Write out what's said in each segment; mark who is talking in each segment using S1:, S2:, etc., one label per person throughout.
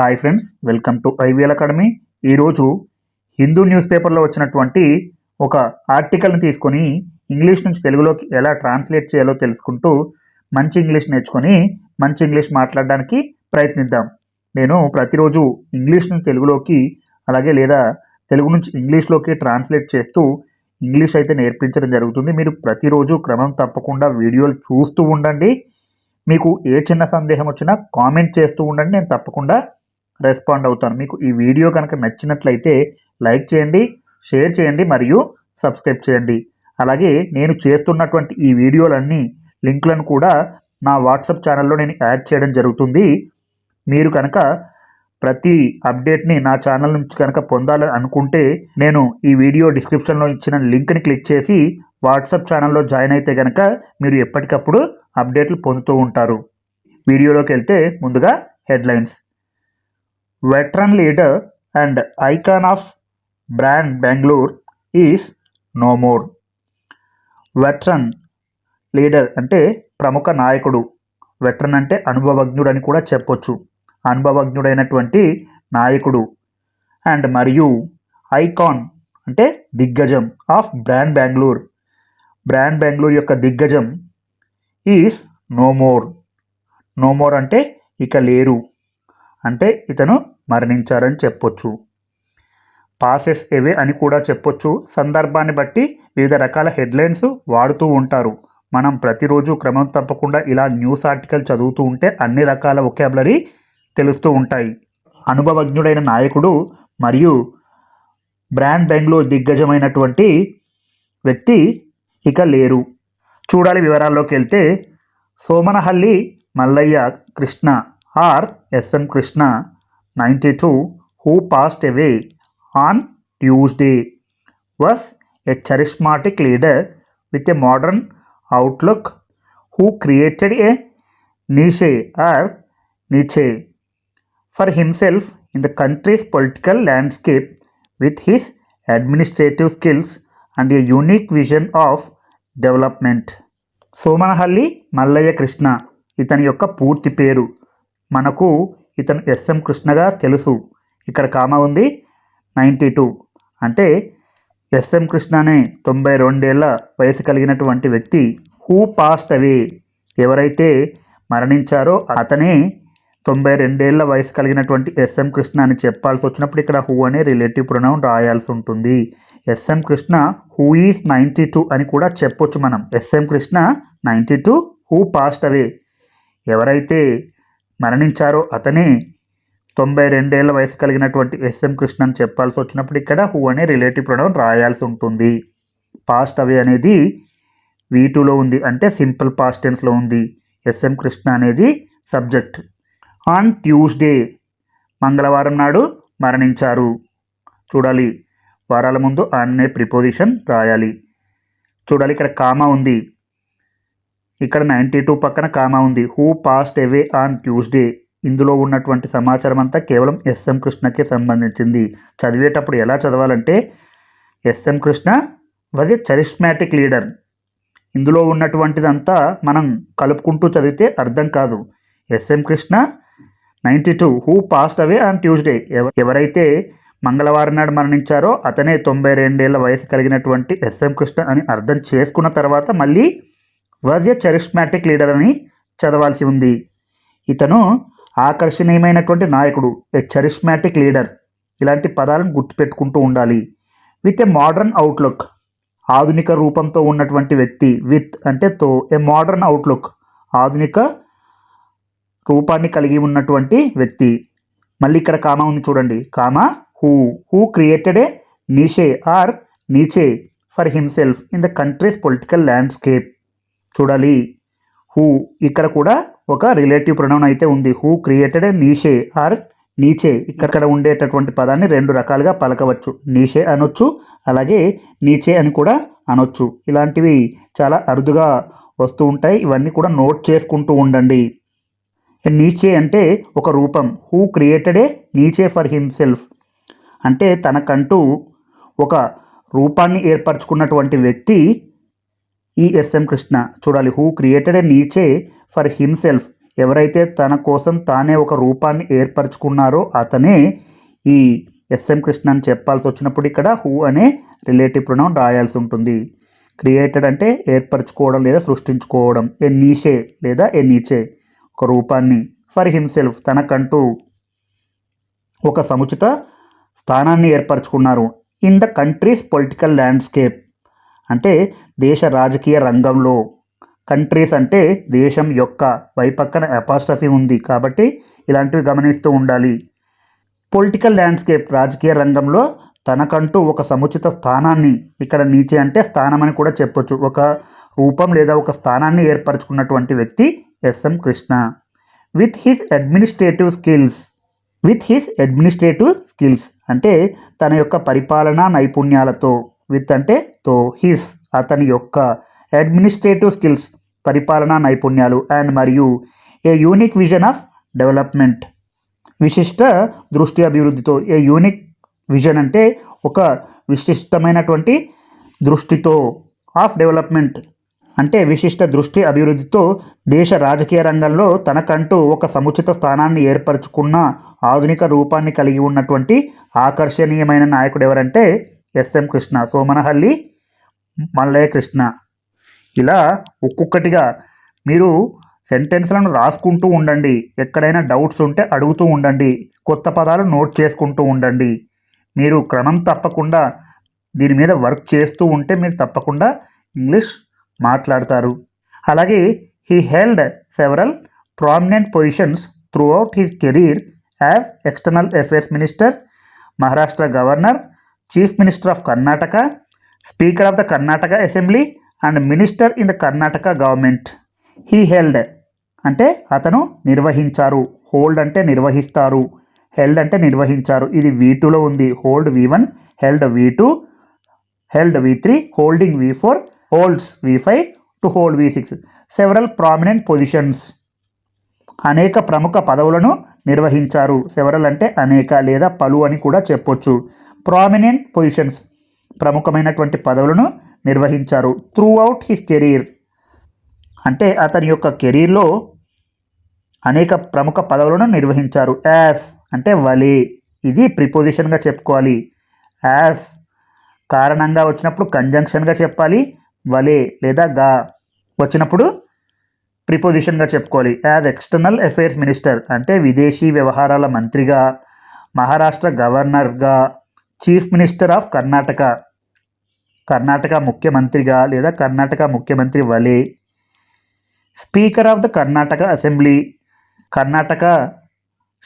S1: Hi friends welcome to IVL academy. ఈరోజు Hindu news పేపర్లో వచ్చినటువంటి ఒక ఆర్టికల్ని తీసుకొని ఇంగ్లీష్ నుంచి తెలుగులోకి ఎలా ట్రాన్స్లేట్ చేయాలో తెలుసుకుంటూ మంచి ఇంగ్లీష్ నేర్చుకొని మంచి ఇంగ్లీష్ మాట్లాడడానికి ప్రయత్నిద్దాం. నేను ప్రతిరోజు ఇంగ్లీష్ నుంచి తెలుగులోకి అలాగే లేదా తెలుగు నుంచి ఇంగ్లీష్లోకి ట్రాన్స్లేట్ చేస్తూ ఇంగ్లీష్ అయితే నేర్పించడం జరుగుతుంది. మీరు ప్రతిరోజు క్రమం తప్పకుండా వీడియోలు చూస్తూ ఉండండి. మీకు ఏ చిన్న సందేహం వచ్చినా కామెంట్ చేస్తూ ఉండండి. నేను తప్పకుండా రెస్పాండ్ అవుతాను. మీకు ఈ వీడియో కనుక నచ్చినట్లయితే లైక్ చేయండి షేర్ చేయండి మరియు సబ్స్క్రైబ్ చేయండి. అలాగే నేను చేస్తున్నటువంటి ఈ వీడియోలన్నీ లింక్లను కూడా నా వాట్సాప్ ఛానల్లో నేను యాడ్ చేయడం జరుగుతుంది. మీరు కనుక ప్రతి అప్డేట్ని నా ఛానల్ నుంచి కనుక పొందాలని అనుకుంటే నేను ఈ వీడియో డిస్క్రిప్షన్లో ఇచ్చిన లింక్ని క్లిక్ చేసి వాట్సాప్ ఛానల్లో జాయిన్ అయితే కనుక మీరు ఎప్పటికప్పుడు అప్డేట్లు పొందుతూ ఉంటారు. వీడియోలోకి వెళ్తే ముందుగా headlines. Veteran leader and icon of brand Bengaluru is no more veteran leader అంటే ప్రముఖ నాయకుడు. వెట్రన్ అంటే అనుభవజ్ఞుడు అని కూడా చెప్పొచ్చు. అనుభవజ్ఞుడైనటువంటి నాయకుడు. అండ్ మరియు ఐకాన్ అంటే దిగ్గజం of brand Bengaluru brand Bengaluru యొక్క దిగ్గజం is no more no more అంటే ఇక లేరు. అంటే ఇతను మరణించారని చెప్పొచ్చు. పాసెస్ ఎవే అని కూడా చెప్పొచ్చు. సందర్భాన్ని బట్టి వివిధ రకాల హెడ్లైన్స్ వాడుతూ ఉంటారు. మనం ప్రతిరోజు క్రమం తప్పకుండా ఇలా న్యూస్ ఆర్టికల్ చదువుతూ ఉంటే అన్ని రకాల ఒకాబులరీ తెలుస్తూ ఉంటాయి. అనుభవజ్ఞుడైన నాయకుడు మరియు బ్రాండ్ బెంగ్లో దిగ్గజమైనటువంటి వ్యక్తి ఇక లేరు. చూడాలి వివరాల్లోకి వెళ్తే Somanahalli Mallaiah Krishna. Or SM Krishna ninety two who passed away on Tuesday. Was a charismatic leader with a modern outlook who created a niche or niche. For himself in the country's political landscape with his administrative skills and a unique vision of development. Somanahalli Mallaiah Krishna ఇతని యొక్క పూర్తి పేరు మనకు ఇతను S M కృష్ణగా తెలుసు. ఇక్కడ comma ఉంది. Ninety two. అంటే ఎస్ఎం కృష్ణ అనే తొంభై రెండేళ్ళ వయసు కలిగినటువంటి వ్యక్తి హూ పాస్ట్ అవే. ఎవరైతే మరణించారో అతనే తొంభై రెండేళ్ళ వయసు కలిగినటువంటి ఎస్ఎం కృష్ణ అని చెప్పాల్సి వచ్చినప్పుడు ఇక్కడ హూ అనే రిలేటివ్ ప్రొనౌన్ రాయాల్సి ఉంటుంది. SM Krishna who is ninety two అని కూడా చెప్పొచ్చు మనం. SM Krishna ninety two who passed away. ఎవరైతే మరణించారో అతనే. తొంభై రెండేళ్ళ వయసు కలిగినటువంటి ఎస్ఎం కృష్ణ అని చెప్పాల్సి వచ్చినప్పుడు ఇక్కడ హూ అనే రిలేటివ్ ప్రొనౌన్ రాయాల్సి ఉంటుంది. పాస్ట్ అవే అనేది వీటూలో ఉంది అంటే సింపుల్ పాస్ట్ టెన్స్లో ఉంది. ఎస్ఎం కృష్ణ అనేది సబ్జెక్ట్. ఆన్ ట్యూస్డే మంగళవారం నాడు మరణించారు. చూడాలి. వారాల ముందు అనే ప్రిపోజిషన్ రాయాలి. చూడాలి ఇక్కడ కామా ఉంది. ఇక్కడ నైంటీ టూ పక్కన కామా ఉంది. Who passed away on Tuesday ఇందులో ఉన్నటువంటి సమాచారం అంతా కేవలం ఎస్ఎం కృష్ణకే సంబంధించింది. చదివేటప్పుడు ఎలా చదవాలంటే SM Krishna was a charismatic leader ఇందులో ఉన్నటువంటిదంతా మనం కలుపుకుంటూ చదివితే అర్థం కాదు. SM Krishna ninety two who passed away on Tuesday ఎవరైతే మంగళవారం నాడు మరణించారో అతనే తొంభై రెండేళ్ళ వయసు కలిగినటువంటి ఎస్ఎం కృష్ణ అని అర్థం చేసుకున్న తర్వాత మళ్ళీ వర్య చరిస్మాటిక్ లీడర్ అని చదవాల్సి ఉంది. ఇతను ఆకర్షణీయమైనటువంటి నాయకుడు ఏ చరిస్మాటిక్ లీడర్ ఇలాంటి పదాలను గుర్తుపెట్టుకుంటూ ఉండాలి. విత్ ఎ మోడర్న్ అవుట్లుక్ ఆధునిక రూపంతో ఉన్నటువంటి వ్యక్తి విత్ అంటే తో ఏ మోడర్న్ అవుట్లుక్ ఆధునిక రూపాన్ని కలిగి ఉన్నటువంటి వ్యక్తి. మళ్ళీ ఇక్కడ కామా ఉంది చూడండి. Comma who who created a niche or niche for himself in the country's political landscape. చూడాలి. హూ ఇక్కడ కూడా ఒక రిలేటివ్ ప్రొనౌన్ అయితే ఉంది. Who created a niche or niche ఇక్కడ ఉండేటటువంటి పదాన్ని రెండు రకాలుగా పలకవచ్చు. నీషే అనొచ్చు అలాగే నీచే అని కూడా అనొచ్చు. ఇలాంటివి చాలా అరుదుగా వస్తూ ఉంటాయి. ఇవన్నీ కూడా నోట్ చేసుకుంటూ ఉండండి. నీచే అంటే ఒక రూపం. Who created a niche for himself అంటే తనకంటూ ఒక రూపాన్ని ఏర్పరచుకున్నటువంటి వ్యక్తి ఈ ఎస్ఎం కృష్ణ. చూడాలి. Who created a niche for himself ఎవరైతే తన కోసం తానే ఒక రూపాన్ని ఏర్పరచుకున్నారో అతనే ఈ ఎస్ఎం కృష్ణ అని చెప్పాల్సి వచ్చినప్పుడు ఇక్కడ హూ అనే రిలేటివ్ ప్రొనౌన్ రాయాల్సి ఉంటుంది. క్రియేటెడ్ అంటే ఏర్పరచుకోవడం లేదా సృష్టించుకోవడం. ఏ నీషే లేదా ఏ నీచే ఒక రూపాన్ని. ఫర్ హిమ్సెల్ఫ్ తనకంటూ ఒక సముచిత స్థానాన్ని ఏర్పరచుకున్నారు. In the country's political landscape అంటే దేశ రాజకీయ రంగంలో కంట్రీస్ అంటే దేశం యొక్క వైపక్కన అపాస్ట్రఫీ ఉంది కాబట్టి ఇలాంటివి గమనిస్తూ ఉండాలి. పొలిటికల్ ల్యాండ్స్కేప్ రాజకీయ రంగంలో తనకంటూ ఒక సముచిత స్థానాన్ని ఇక్కడ నీచే అంటే స్థానం అని కూడా చెప్పొచ్చు. ఒక రూపం లేదా ఒక స్థానాన్ని ఏర్పరచుకున్నటువంటి వ్యక్తి SM Krishna. With his administrative skills with his administrative skills అంటే తన యొక్క పరిపాలనా నైపుణ్యాలతో విత్ అంటే తో హిస్ అతని యొక్క అడ్మినిస్ట్రేటివ్ స్కిల్స్ పరిపాలనా నైపుణ్యాలు అండ్ మరియు a unique vision of development విశిష్ట దృష్టి అభివృద్ధితో ఏ యూనిక్ విజన్ అంటే ఒక విశిష్టమైనటువంటి దృష్టితో ఆఫ్ డెవలప్మెంట్ అంటే విశిష్ట దృష్టి అభివృద్ధితో దేశ రాజకీయ రంగంలో తనకంటూ ఒక సముచిత స్థానాన్ని ఏర్పరచుకున్న ఆధునిక రూపాన్ని కలిగి ఉన్నటువంటి ఆకర్షణీయమైన నాయకుడు ఎవరంటే ఎస్ఎం కృష్ణ. సోమనహల్లి మల్లయ్య కృష్ణ. ఇలా ఒక్కొక్కటిగా మీరు సెంటెన్స్లను రాసుకుంటూ ఉండండి. ఎక్కడైనా డౌట్స్ ఉంటే అడుగుతూ ఉండండి. కొత్త పదాలు నోట్ చేసుకుంటూ ఉండండి. మీరు క్రమం తప్పకుండా దీని మీద వర్క్ చేస్తూ ఉంటే మీరు తప్పకుండా ఇంగ్లీష్ మాట్లాడతారు. అలాగే he held several prominent positions throughout his career as external affairs minister Maharashtra governor chief minister of Karnataka speaker of the Karnataka assembly and minister in the Karnataka government he held అంటే అతను నిర్వహించారు. Hold అంటే నిర్వహిస్తారు. Held అంటే నిర్వహించారు. ఇది V టూలో ఉంది. Hold V one held V two held V three holding V four holds V five to hold V six several prominent positions అనేక ప్రముఖ పదవులను నిర్వహించారు. సెవరల్ అంటే అనేక లేదా పలు అని కూడా చెప్పొచ్చు. ప్రామినెంట్ పొజిషన్స్ ప్రముఖమైనటువంటి పదవులను నిర్వహించారు త్రూ అవుట్ హిస్ కెరీర్ అంటే అతని యొక్క కెరీర్లో అనేక ప్రముఖ పదవులను నిర్వహించారు. యాస్ అంటే వలే. ఇది ప్రిపోజిషన్గా చెప్పుకోవాలి. యాస్ కారణంగా వచ్చినప్పుడు కంజంక్షన్గా చెప్పాలి. వలే లేదా గా వచ్చినప్పుడు ప్రిపోజిషన్గా చెప్పుకోవాలి. యాజ్ ఎక్స్టర్నల్ అఫైర్స్ మినిస్టర్ అంటే విదేశీ వ్యవహారాల మంత్రిగా మహారాష్ట్ర గవర్నర్గా chief minister of Karnataka. Karnataka ముఖ్యమంత్రిగా లేదా కర్ణాటక ముఖ్యమంత్రి వలే speaker of the Karnataka assembly. Karnataka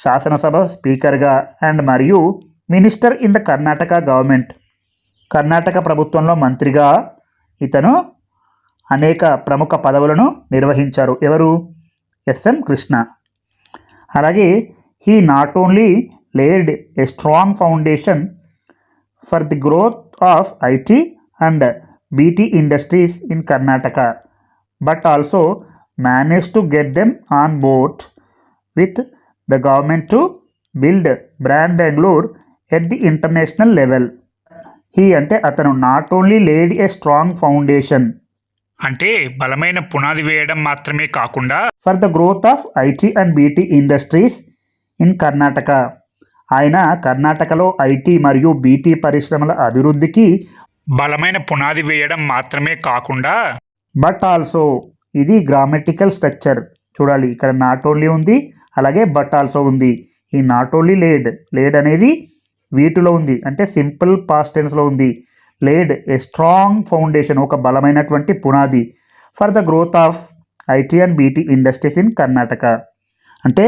S1: శాసనసభ స్పీకర్గా అండ్ మరియు minister in the Karnataka government. Karnataka ప్రభుత్వంలో మంత్రిగా ఇతను అనేక ప్రముఖ పదవులను నిర్వహించారు. ఎవరు? ఎస్ఎం కృష్ణ. అలాగే he not only laid a strong foundation for the growth of IT and BT industries in Karnataka but also manage to get them on board with the government to build brand Bengaluru at the international level he అంటే అతను not only laid a strong foundation
S2: అంటే బలమైన పునాది వేయడం మాత్రమే కాకుండా
S1: for the growth of IT and BT industries in Karnataka ఆయన కర్ణాటకలో ఐటీ మరియు బీటీ పరిశ్రమల అభివృద్ధికి
S2: బలమైన పునాది వేయడం మాత్రమే కాకుండా
S1: బట్ ఆల్సో ఇది గ్రామటికల్ స్ట్రక్చర్. చూడాలి ఇక్కడ నాట్ ఓన్లీ ఉంది అలాగే బట్ ఆల్సో ఉంది. ఈ నాట్ ఓన్లీ లేడ్. లేడ్ అనేది వీటిలో ఉంది అంటే సింపుల్ పాస్ట్ టెన్స్లో ఉంది. లేడ్ ఏ స్ట్రాంగ్ ఫౌండేషన్ ఒక బలమైనటువంటి పునాది for the growth of IT and BT industries in Karnataka. అంటే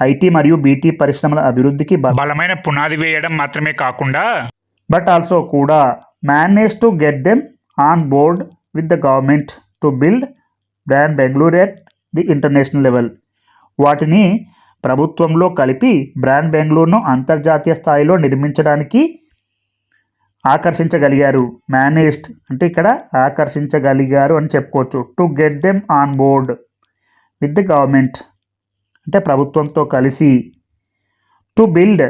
S1: ఐటీ మరియు బీటీ పరిశ్రమల అభివృద్ధికి
S2: బలమైన పునాది వేయడం మాత్రమే కాకుండా
S1: బట్ ఆల్సో కూడా manage to get them on board with the government to build brand Bengaluru at the international level. వాటిని ప్రభుత్వంలో కలిపి బ్రాండ్ బెంగళూరును అంతర్జాతీయ స్థాయిలో నిర్మించడానికి ఆకర్షించగలిగారు. మేనేజ్డ్ అంటే ఇక్కడ ఆకర్షించగలిగారు అని చెప్పుకోవచ్చు. To get them on board with the government. అంటే ప్రభుత్వంతో కలిసి టు బిల్డ్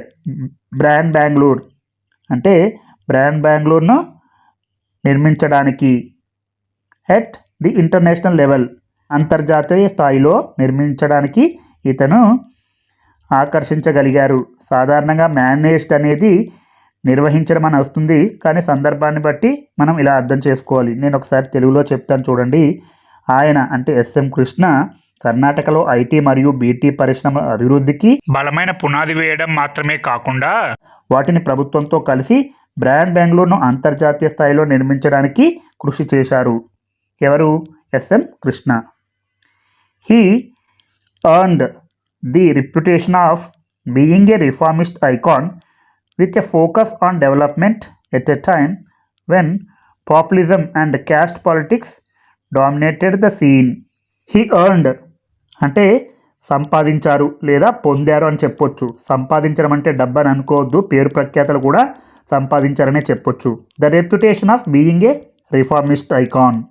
S1: బ్రాండ్ బెంగళూరు అంటే బ్రాండ్ బెంగళూరును నిర్మించడానికి ఎట్ ది ఇంటర్నేషనల్ లెవెల్ అంతర్జాతీయ స్థాయిలో నిర్మించడానికి ఇతను ఆకర్షించగలిగారు. సాధారణంగా మేనేజ్డ్ అనేది నిర్వహించడం అని వస్తుంది కానీ సందర్భాన్ని బట్టి మనం ఇలా అర్థం చేసుకోవాలి. నేను ఒకసారి తెలుగులో చెప్తాను చూడండి. ఆయన అంటే ఎస్ఎం కృష్ణ కర్ణాటకలో ఐటీ మరియు బీటీ పరిశ్రమ అభివృద్ధికి
S2: బలమైన పునాది వేయడం మాత్రమే కాకుండా
S1: వాటిని ప్రభుత్వంతో కలిసి బ్రాండ్ బెంగళూరును అంతర్జాతీయ స్థాయిలో నిర్మించడానికి కృషి చేశారు. ఎవరు? SM Krishna. He earned the reputation of being a reformist icon with a focus on development at a time when populism and caste politics dominated the scene he earned అంటే సంపాదించారు లేదా పొందారు అని చెప్పొచ్చు. సంపాదించడం అంటే డబ్బని అనుకోవద్దు పేరు ప్రఖ్యాతలు కూడా సంపాదించారనే చెప్పొచ్చు. The reputation of being a reformist icon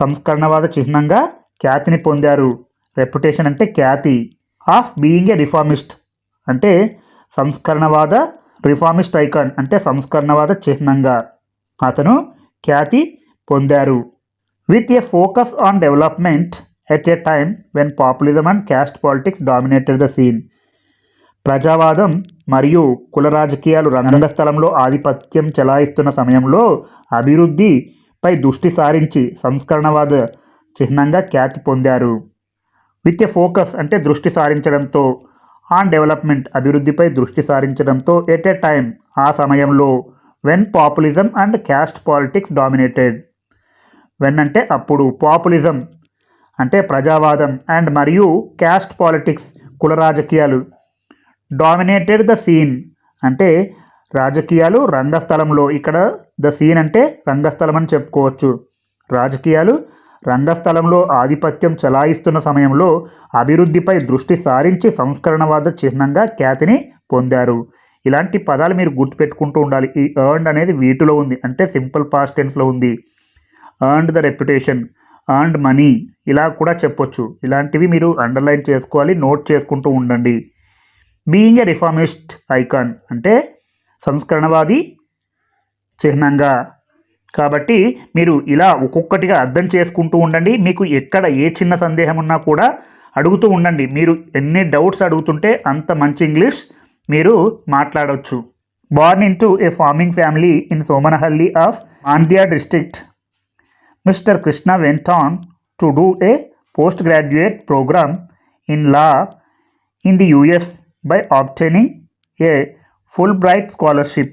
S1: సంస్కరణవాద చిహ్నంగా ఖ్యాతిని పొందారు. రెప్యుటేషన్ అంటే ఖ్యాతి. ఆఫ్ బీయింగ్ ఏ రిఫార్మిస్ట్ అంటే సంస్కరణవాద రిఫార్మిస్ట్ ఐకాన్ అంటే సంస్కరణవాద చిహ్నంగా. అతను ఖ్యాతి పొందారు. With a focus on development at a time when populism and caste politics dominated the scene ప్రజావాదం మరియు కుల రాజకీయాలు రంగస్థలంలో ఆధిపత్యం చెలాయిస్తున్న సమయంలో అభివృద్ధిపై దృష్టి సారించి సంస్కరణవాద చిహ్నంగా ఖ్యాతి పొందారు. విత్ ఎ ఫోకస్ అంటే దృష్టి సారించడంతో ఆన్ డెవలప్మెంట్ అభివృద్ధిపై దృష్టి సారించడంతో ఎట్ ఎ టైం ఆ సమయంలో when populism and caste politics dominated when అంటే అప్పుడు పాపులిజం అంటే ప్రజావాదం అండ్ మరియు క్యాస్ట్ పాలిటిక్స్ కుల రాజకీయాలు. డామినేటెడ్ ద సీన్ అంటే రాజకీయాలు రంగస్థలంలో. ఇక్కడ ద సీన్ అంటే రంగస్థలం అని చెప్పుకోవచ్చు. రాజకీయాలు రంగస్థలంలో ఆధిపత్యం చలాయిస్తున్న సమయంలో అభివృద్ధిపై దృష్టి సారించి సంస్కరణవాద చిహ్నంగా ఖ్యాతిని పొందారు. ఇలాంటి పదాలు మీరు గుర్తుపెట్టుకుంటూ ఉండాలి. ఈ ఎర్న్డ్ అనేది వీటిలో ఉంది. అంటే సింపుల్ పాస్ట్ టెన్స్లో ఉంది. Earned the reputation and money ఇలా కూడా చెప్పొచ్చు. ఇలాంటివి మీరు అండర్లైన్ చేసుకోవాలి నోట్ చేసుకుంటూ ఉండండి. బీయింగ్ ఎ రిఫార్మిస్ట్ ఐకాన్ అంటే సంస్కరణవాది చిహ్నంగా. కాబట్టి మీరు ఇలా ఒక్కొక్కటిగా అర్థం చేసుకుంటూ ఉండండి. మీకు ఎక్కడ ఏ చిన్న సందేహం ఉన్నా కూడా అడుగుతూ ఉండండి. మీరు ఎన్ని డౌట్స్ అడుగుతుంటే అంత మంచి ఇంగ్లీష్ మీరు మాట్లాడవచ్చు born into a farming family in Somanahalli of Mandya district Mr. Krishna went on to do a postgraduate program in law in the US by obtaining a Fulbright scholarship.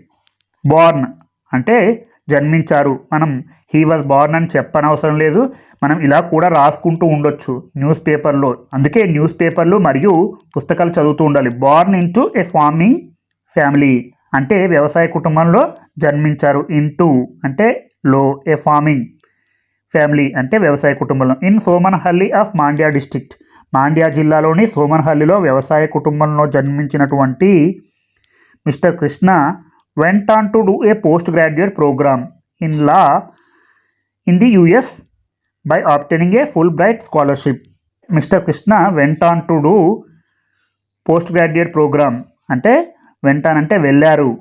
S1: Born అంటే జన్మించారు. మనం he was born అని చెప్పనవసరం లేదు. మనం ఇలా కూడా రాసుకుంటూ ఉండొచ్చు న్యూస్ పేపర్లో. అందుకే న్యూస్ పేపర్లు మరియు పుస్తకాలు చదువుతూ ఉండాలి. Born into a farming family అంటే వ్యవసాయ కుటుంబంలో జన్మించారు. ఇంటూ అంటే లో ఏ ఫార్మింగ్ ఫ్యామిలీ అంటే వ్యవసాయ కుటుంబంలో. In Somanahalli of Mandya district. Mandya జిల్లాలోని సోమన్హల్లిలో వ్యవసాయ కుటుంబంలో జన్మించినటువంటి mister Krishna went on to do a post graduate programme in law in the US by obtaining a Fulbright scholarship mister Krishna went on to do post graduate programme అంటే went on అంటే వెళ్ళారు.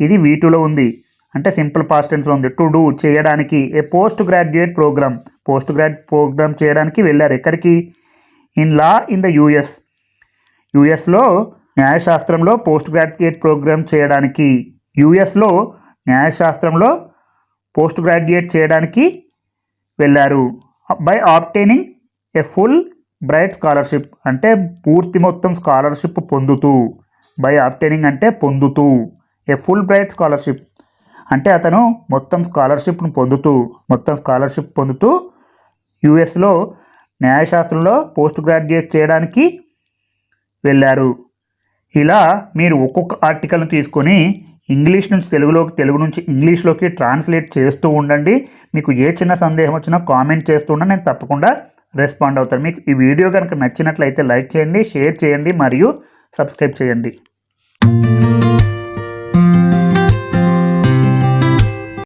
S1: ఇది వీటిలో ఉంది. అంటే సింపుల్ పాస్ట్ టెన్స్లో ఉంది. To do చేయడానికి a post graduate programme post grad programme చేయడానికి వెళ్ళారు. ఎక్కడికి? In law in the US. యూఎస్లో న్యాయశాస్త్రంలో పోస్ట్ గ్రాడ్యుయేట్ ప్రోగ్రామ్ చేయడానికి యూఎస్లో న్యాయశాస్త్రంలో పోస్ట్ గ్రాడ్యుయేట్ చేయడానికి వెళ్ళారు. By obtaining a Fulbright scholarship అంటే పూర్తి మొత్తం స్కాలర్షిప్ పొందుతూ బై ఆప్టైనింగ్ అంటే పొందుతూ ఏ ఫుల్ బ్రైట్ స్కాలర్షిప్. అంటే అతను మొత్తం స్కాలర్షిప్ను పొందుతూ మొత్తం స్కాలర్షిప్ పొందుతూ యుఎస్లో న్యాయశాస్త్రంలో పోస్ట్ గ్రాడ్యుయేట్ చేయడానికి వెళ్ళారు. ఇలా మీరు ఒక్కొక్క ఆర్టికల్ను తీసుకొని ఇంగ్లీష్ నుంచి తెలుగులోకి తెలుగు నుంచి ఇంగ్లీష్లోకి ట్రాన్స్లేట్ చేస్తూ ఉండండి. మీకు ఏ చిన్న సందేహం వచ్చినా కామెంట్ చేస్తూ ఉండండి. నేను తప్పకుండా రెస్పాండ్ అవుతాను. మీకు ఈ వీడియో కనుక నచ్చినట్లయితే లైక్ చేయండి షేర్ చేయండి మరియు సబ్స్క్రైబ్ చేయండి.